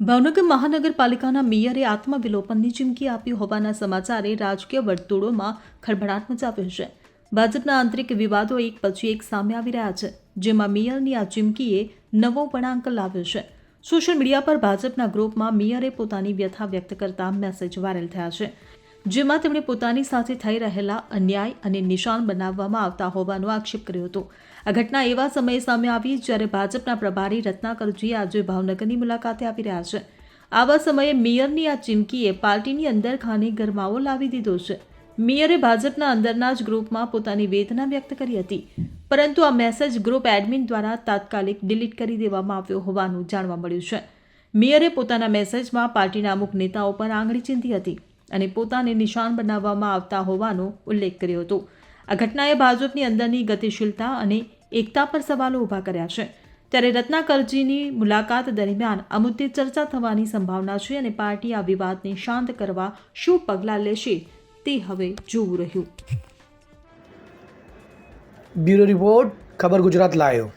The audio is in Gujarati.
ભાવનગર મહાનગરપાલિકાના મેયરે આત્મવિલોપનની ચીમકી આપી હોવાના સમાચારે રાજકીય વર્તુળોમાં ખળભળાટ મચાવ્યો છે. ભાજપના આંતરિક વિવાદો એક પછી એક સામે આવી રહ્યા છે, જેમાં મેયરની આ ચીમકીએ નવો વળાંક લાવ્યો છે. સોશિયલ મીડિયા પર ભાજપના ગ્રુપમાં મેયરે પોતાની વ્યથા વ્યક્ત કરતા મેસેજ વાયરલ થયા છે. જેમાં તેમણે પોતાની સાથે થઈ રહેલા અન્યાય અને નિશાન બનાવવામાં આવતા હોવાનો આક્ષેપ કર્યો હતો. આ ઘટના એવા સમયે સામે આવી જ્યારે ભાજપના પ્રભારી રત્નાકરજી આજે ભાવનગરની મુલાકાતે આવી રહ્યા છે. આવા સમયે મેયરની આ ચીમકીએ પાર્ટીની અંદર ખાને ગરમાવો લાવી દીધો છે. મેયરે ભાજપના અંદરના જ ગ્રુપમાં પોતાની વેદના વ્યક્ત કરી હતી. પરંતુ આ મેસેજ ગ્રુપ એડમિન દ્વારા તાત્કાલિક ડિલીટ કરી દેવામાં આવ્યો હોવાનું જાણવા મળ્યું છે. મેયરે પોતાના મેસેજમાં પાર્ટીના અમુક નેતાઓ પર આંગળી ચીંધી હતી. અને પોતાને નિશાન બનાવવામાં આવતા હોવાનો ઉલ્લેખ કર્યો હતો. આ ઘટનાએ ભાજપની અંદરની ગતિશીલતા અને એકતા પર સવાલો ઊભા કર્યા છે. ત્યારે રત્નાકરજીની મુલાકાત દરમિયાન આ મુદ્દે ચર્ચા થવાની સંભાવના છે અને પાર્ટી આ વિવાદને શાંત કરવા શું પગલાં લેશે તે હવે જોવું રહ્યું. બ્યુરો રિપોર્ટ, ખબર ગુજરાત લાયો.